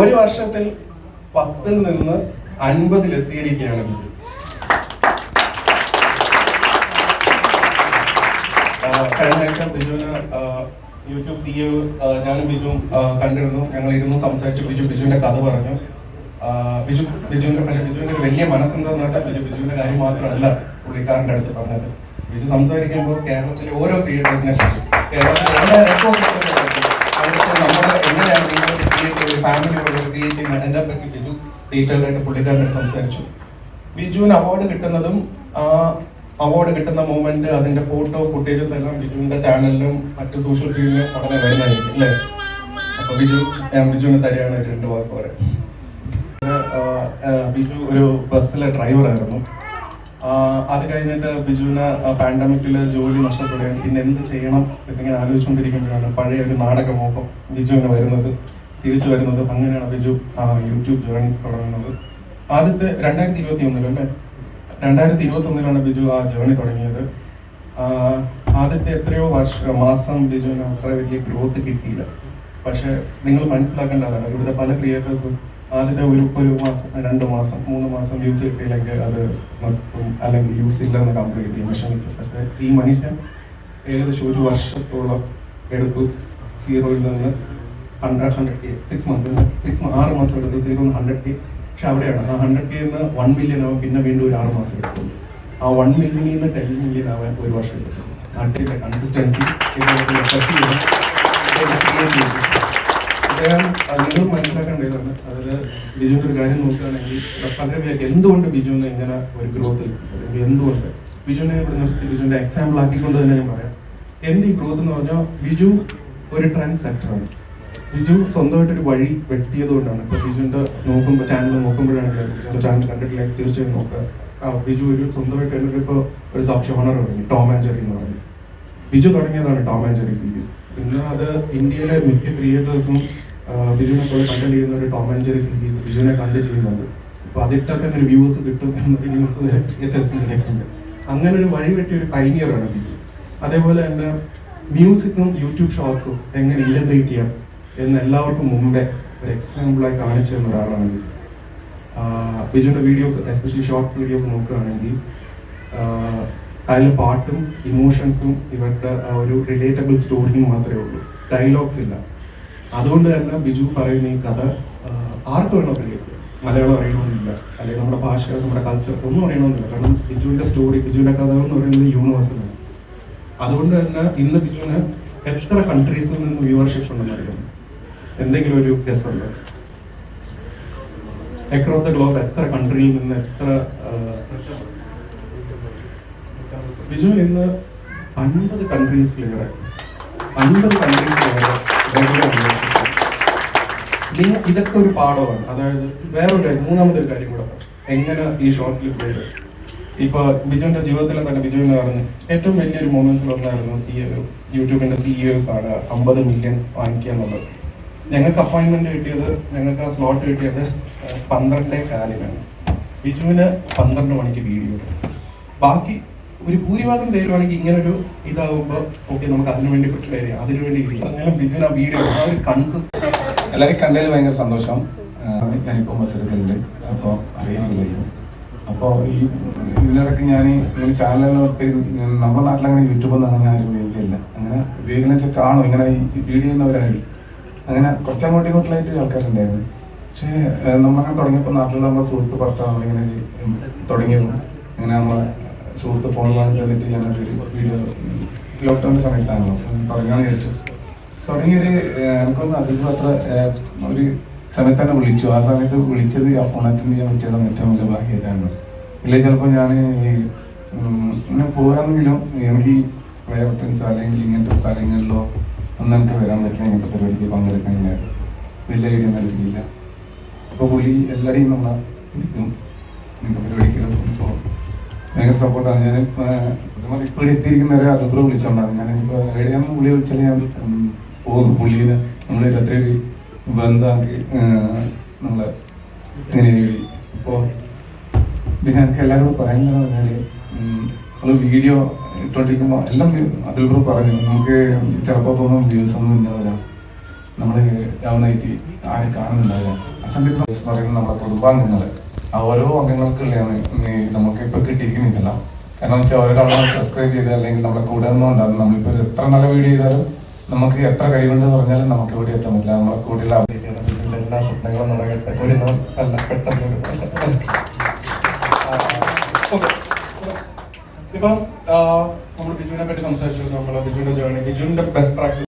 ഒരു വർഷത്തിൽ പത്തിൽ നിന്ന് ബിജു ആഹ് കഴിഞ്ഞ ബിജുവിന് യൂട്യൂബ് വീഡിയോ ഞാനും ബിജുവും കണ്ടിരുന്നു. ഞങ്ങൾ ഇരുന്ന് സംസാരിച്ചു. ബിജു ബിജുവിന്റെ കഥ പറഞ്ഞു. ബിജു ബിജുവിന്റെ പക്ഷേ ബിജുവിന്റെ ഒരു വലിയ മനസ്സെന്താന്ന് പറഞ്ഞാൽ ബിജു ബിജുവിന്റെ കാര്യം മാത്രമല്ല പുള്ളിക്കാരന്റെ അടുത്ത് പറഞ്ഞത്. ബിജു സംസാരിക്കുമ്പോൾ കേരളത്തിലെ ഓരോ ക്രിയേറ്റേഴ്സിനെ കേരളത്തിലെ എല്ലാ എക്കോസിസ്റ്റത്തെ പറ്റി അവിടുത്തെ നമ്മൾ എങ്ങനെയാണ് ക്രിയേറ്റ് ഒരു ഫാമിലി പോലെ ക്രിയേറ്റ് ചെയ്യുന്നത്? എന്റെ പറ്റി ബിജു ഡീറ്റെയിൽ ആയിട്ട് പുള്ളിക്കാരനോട് സംസാരിച്ചു. ബിജുവിന് അവാർഡ് കിട്ടുന്നതും ആ അവാർഡ് കിട്ടുന്ന മൂമെന്റ് അതിന്റെ ഫോട്ടോ ഫുട്ടേജസ് എല്ലാം ബിജുവിന്റെ ചാനലിലും മറ്റു സോഷ്യൽ മീഡിയയിലും ഉടനെ വരുന്നതായിരിക്കും അല്ലേ? അപ്പൊ ബിജു ഞാൻ ബിജുവിന് തരികയാണ് രണ്ടു വാക്ക് പറയാം. ബിജു ഒരു ബസ്സിലെ ഡ്രൈവറായിരുന്നു അത് കഴിഞ്ഞിട്ട് ബിജുവിന് പാൻഡമിക്കിൽ ജോലി നഷ്ടപ്പെടുകയും പിന്നെ എന്ത് ചെയ്യണം എന്നിങ്ങനെ ആലോചിച്ചുകൊണ്ടിരിക്കുമ്പോഴാണ് പഴയ ഒരു നാടകമോഹം ബിജുവിന് വരുന്നത് തിരിച്ചു വരുന്നത്. അങ്ങനെയാണ് ബിജു യൂട്യൂബ് ജേർണി തുടങ്ങുന്നത്. ആദ്യത്തെ രണ്ടായിരത്തി ഇരുപത്തി ഒന്നിലല്ലേ രണ്ടായിരത്തി ഇരുപത്തി ഒന്നിലാണ് ബിജു ആ ജേണി തുടങ്ങിയത്. ആദ്യത്തെ എത്രയോ വർഷ മാസം ബിജുവിന് അത്ര വലിയ ഗ്രോത്ത് കിട്ടിയില്ല. പക്ഷെ നിങ്ങൾ മനസ്സിലാക്കേണ്ടതാണ് ഇവിടുത്തെ പല ക്രിയേറ്റേഴ്സും ആദ്യത്തെ ഒരു ഒരു മാസം രണ്ട് മാസം മൂന്ന് മാസം യൂസ് കിട്ടിയില്ലെങ്കിൽ അത് നിർത്തും അല്ലെങ്കിൽ യൂസ് ഇല്ലെന്ന് കംപ്ലീറ്റ് ചെയ്യും വിഷമിക്കും പക്ഷേ ഈ മനുഷ്യൻ ഏകദേശം ഒരു വർഷത്തോളം എടുത്തു സീറോയിൽ നിന്ന് hundred hundred K six months six ആറ് മാസം എടുത്തു സീറോ ഹൺഡ്രഡ് കെ പക്ഷെ അവിടെയാണ്. ആ ഹൺഡ്രഡ് കെ നിന്ന് വൺ മില്യൺ ആവും പിന്നെ വീണ്ടും ഒരു ആറ് മാസം എടുക്കും. ആ വൺ മില്യണിൽ നിന്ന് ടെൻ മില്യൺ ആവാൻ ഒരു വർഷം എടുക്കും. നാട്ടിലെ കൺസിസ്റ്റൻസി അദ്ദേഹം നിങ്ങൾ മനസ്സിലാക്കേണ്ടതാണ് അതായത് ബിജുവിന്റെ ഒരു കാര്യം നോക്കുകയാണെങ്കിൽ പലരും എന്തുകൊണ്ട് ബിജുവിന് ഇങ്ങനെ ഒരു ഗ്രോത്ത് അല്ലെങ്കിൽ എന്തുകൊണ്ട്? ബിജുവിനെ ഇവിടെ നിർത്തി ബിജുവിന്റെ എക്സാമ്പിൾ ആക്കിക്കൊണ്ട് തന്നെ ഞാൻ പറയാം. എന്ത് ഈ ഗ്രോത്ത് എന്ന് പറഞ്ഞാൽ ബിജു ഒരു ട്രെൻഡ് സെക്ടറാണ് ബിജു സ്വന്തമായിട്ട് ഒരു വഴി വെട്ടിയത് കൊണ്ടാണ്. ഇപ്പോൾ ബിജുവിന്റെ നോക്കുമ്പോൾ ചാനൽ നോക്കുമ്പോഴാണെങ്കിലും ചാനൽ കണ്ടിട്ടില്ലെങ്കിൽ തീർച്ചയായും നോക്കുക ആ ബിജു ഒരു സ്വന്തമായിട്ട് തന്നെ ഇപ്പോൾ ഒരു സാക്ഷി ഓണർ തുടങ്ങി. ടോം ആൻഡ് ജെറി എന്ന് പറഞ്ഞു. ബിജു തുടങ്ങിയതാണ് ടോം ആൻഡ് ജെറി സീരീസ് പിന്നെ അത് ഇന്ത്യയിലെ മിക്ക ക്രിയേറ്റേഴ്സും ബിജുവിനെ പോലെ കണ്ടന്റ് ചെയ്യുന്ന ഒരു ടോം ആൻഡ് ജെറി സീരീസ് ബിജുവിനെ കണ്ട് ചെയ്യുന്നുണ്ട്. അപ്പൊ അതിട്ടൊക്കെ ഒരു വ്യൂസ് കിട്ടും എന്നൊരു ന്യൂസ് കിട്ടുന്നുണ്ട് അങ്ങനെ ഒരു വഴി വെട്ടിയ ഒരു ആണ് ബിജു. അതേപോലെ തന്നെ മ്യൂസിക്കും യൂട്യൂബ് ഷോർട്സും എങ്ങനെ ഇന്റഗ്രേറ്റ് ചെയ്യാം എന്ന് എല്ലാവർക്കും മുമ്പേ ഒരു എക്സാമ്പിളായി കാണിച്ചു തന്ന ഒരാളാണ് ബിജു. ബിജുവിന്റെ വീഡിയോസ് എസ്പെഷ്യലി ഷോർട്ട് വീഡിയോസ് നോക്കുകയാണെങ്കിൽ അതിൽ പാട്ടും ഇമോഷൻസും ഇവരുടെ ആ ഒരു റിലേറ്റബിൾ സ്റ്റോറിയും മാത്രമേ ഉള്ളൂ. ഡയലോഗ്സ് ഇല്ല. അതുകൊണ്ട് തന്നെ ബിജു പറയുന്ന ഈ കഥ ആർക്ക് വേണോ റിലേറ്റ് മലയാളം അറിയണമെന്നില്ല. അല്ലെങ്കിൽ നമ്മുടെ ഭാഷ നമ്മുടെ കൾച്ചർ ഒന്നും അറിയണമെന്നില്ല. കാരണം ബിജുവിന്റെ സ്റ്റോറി ബിജുവിന്റെ കഥകൾ എന്ന് പറയുന്നത് യൂണിവേഴ്സലാണ് അതുകൊണ്ട് തന്നെ ഇന്ന് ബിജുവിന് എത്ര കൺട്രീസിൽ നിന്ന് വ്യൂവർഷിപ്പ് ഉണ്ടെന്ന് അറിയാം? എന്തെങ്കിലും ഒരു ഗസ് ഉണ്ടോ? അക്രോസ് ദ ഗ്ലോബ് എത്ര കൺട്രിയിൽ നിന്ന് എത്ര ബിജു ഇന്ന് അൻപത് കൺട്രീസിലേറെ അൻപത് കൺട്രീസിലേറെ നിങ്ങൾ ഇതൊക്കെ ഒരു പാഠമാണ്. അതായത് വേറൊരു കാര്യം മൂന്നാമത്തെ ഒരു കാര്യം കൂടെ എങ്ങനെ ഈ ഷോർട്സിൽ പോയത് ഇപ്പൊ ബിജുവിന്റെ ജീവിതത്തിലെ തന്നെ ബിജു എന്ന് പറഞ്ഞു ഏറ്റവും വലിയൊരു മൊമെന്റ്സിൽ ഒന്നായിരുന്നു ഈ ഒരു യൂട്യൂബിന്റെ സിഇഒ കാണുക അമ്പത് മില്യൺ വാങ്ങിക്കുക എന്നുള്ളത്. ഞങ്ങൾക്ക് അപ്പോയിന്റ്മെന്റ് കിട്ടിയത് ഞങ്ങൾക്ക് ആ സ്ലോട്ട് കിട്ടിയത് പന്ത്രണ്ടേ കാലിനാണ്. ബിജുവിന് പന്ത്രണ്ട് മണിക്ക് വീഡിയോ ബാക്കി ഒരു ഭൂരിഭാഗം പേരുവാണെങ്കിൽ ഇങ്ങനൊരു ഒരു ഇതാകുമ്പോൾ ഓക്കെ നമുക്ക് അതിനു വേണ്ടി പ്രിപ്പയർ അതിനു വേണ്ടി ആ വീഡിയോ ആ ഒരു കൺസിസ്റ്റ് എല്ലാവരും കണ്ടതിൽ ഭയങ്കര സന്തോഷം. ഞാനിപ്പോ മത്സരത്തിലുണ്ട്. അപ്പോൾ അറിയാമല്ലോ അപ്പോൾ ഈ ഇതിനിടയ്ക്ക് ഞാൻ ഇങ്ങനെ ചാനലുകളൊക്കെ നമ്മുടെ നാട്ടിലങ്ങനെ യൂട്യൂബ് ഒന്നും അങ്ങനെ ആരും ഉപയോഗിക്കില്ല. അങ്ങനെ ഉപയോഗിക്കുന്ന വെച്ചാൽ കാണും. ഇങ്ങനെ ഈ വീഡിയോ അങ്ങനെ കുറച്ചങ്ങോട്ടും ഇങ്ങോട്ടുള്ള ആൾക്കാരുണ്ടായിരുന്നു. പക്ഷേ നമ്മളങ്ങനെ തുടങ്ങിയപ്പോൾ നാട്ടിലുള്ള നമ്മുടെ സുഹൃത്ത് പറഞ്ഞ നമ്മളിങ്ങനെ തുടങ്ങിയതും. അങ്ങനെ നമ്മളെ സുഹൃത്ത് വാങ്ങി തന്നിട്ട് ഞാനൊരു വീഡിയോ ലോക്ക്ഡൗണിന്റെ സമയത്താണല്ലോ തുടങ്ങാമെന്ന് വിചാരിച്ചു. തുടങ്ങിയൊരു എനിക്കൊന്ന് അധികം അത്ര ഒരു സമയത്ത് തന്നെ വിളിച്ചു. ആ സമയത്ത് വിളിച്ചത് ആ ഫോൺ അറ്റൻഡ് ചെയ്യാൻ പറ്റിയതാണ് ഏറ്റവും വലിയ ഭാഗ്യമായിട്ടാണ് ഇല്ലെങ്കിൽ ചിലപ്പോൾ ഞാൻ ഇങ്ങനെ പോകാമെങ്കിലും എനിക്ക് പ്ലേ പ്ലേവർട്ടൻസ് അല്ലെങ്കിൽ ഇങ്ങനത്തെ സ്ഥലങ്ങളിലോ ഒന്നും എനിക്ക് വരാൻ പറ്റില്ല. ഇങ്ങനത്തെ പരിപാടിക്ക് പങ്കെടുക്കാൻ ഞാൻ വലിയ ഐഡിയ ഒന്നും കിട്ടിയില്ല അപ്പോൾ പുള്ളി എല്ലാടെയും നമ്മളെ വിളിക്കും. ഇങ്ങനത്തെ പരിപാടിക്ക് ഭയങ്കര സപ്പോർട്ടാണ് ഞാൻ ഇപ്പോൾ എത്തിയിരിക്കുന്ന ഒരു അതുപോലെ വിളിച്ചോണ്ടാണ്. ഞാൻ ഇപ്പോൾ എവിടെയാണെന്ന് പുള്ളി വിളിച്ചാൽ ഞാൻ ഉം, പോകും പുള്ളീനെ നമ്മൾ രാത്രി ബന്ധമാക്കി നമ്മളെ ഇങ്ങനെ ഇപ്പോൾ പിന്നെ എനിക്ക് എല്ലാവരോടും പറയുന്നത് പറഞ്ഞാൽ നമ്മൾ വീഡിയോ ഇട്ടോണ്ടിരിക്കുമ്പോൾ എല്ലാം അതിലൂടെ പറഞ്ഞു. നമുക്ക് ചിലപ്പോൾ തോന്നും വ്യൂസ് ഒന്നും ഉണ്ടാവില്ല നമ്മൾ ഡൗൺ ആയിട്ട് ആരും കാണുന്നുണ്ടാവില്ല. ആ പറയുന്നത് നമ്മുടെ കുടുംബാംഗങ്ങൾ ഓരോ അംഗങ്ങൾക്കുള്ളതാണ് നമുക്ക് ഇപ്പൊ കിട്ടിയിരിക്കുന്നില്ല കാരണം വെച്ചാൽ ഒരാളെ സബ്സ്ക്രൈബ് ചെയ്ത് അല്ലെങ്കിൽ നമ്മളെ കൂടെ നിന്നുകൊണ്ടാണ് നമ്മളിപ്പോൾ എത്ര നല്ല വീഡിയോ ചെയ്താലും നമുക്ക് എത്ര കഴിവുണ്ടെന്ന് പറഞ്ഞാലും നമുക്ക് ഇവിടെ എത്താൻ പറ്റില്ല. നമ്മളെ കൂടെയുള്ള എല്ലാ സ്വപ്നങ്ങളും നടക്കട്ടെ ഒരു അല്ല പെട്ടെന്ന്. ഇപ്പം നമ്മൾ ബിജുവിനെ പറ്റി സംസാരിച്ചു. നമ്മൾ ബിജുവിന്റെ ജേർണി ബിജുവിന്റെ ബെസ്റ്റ് പ്രാക്ടീസ്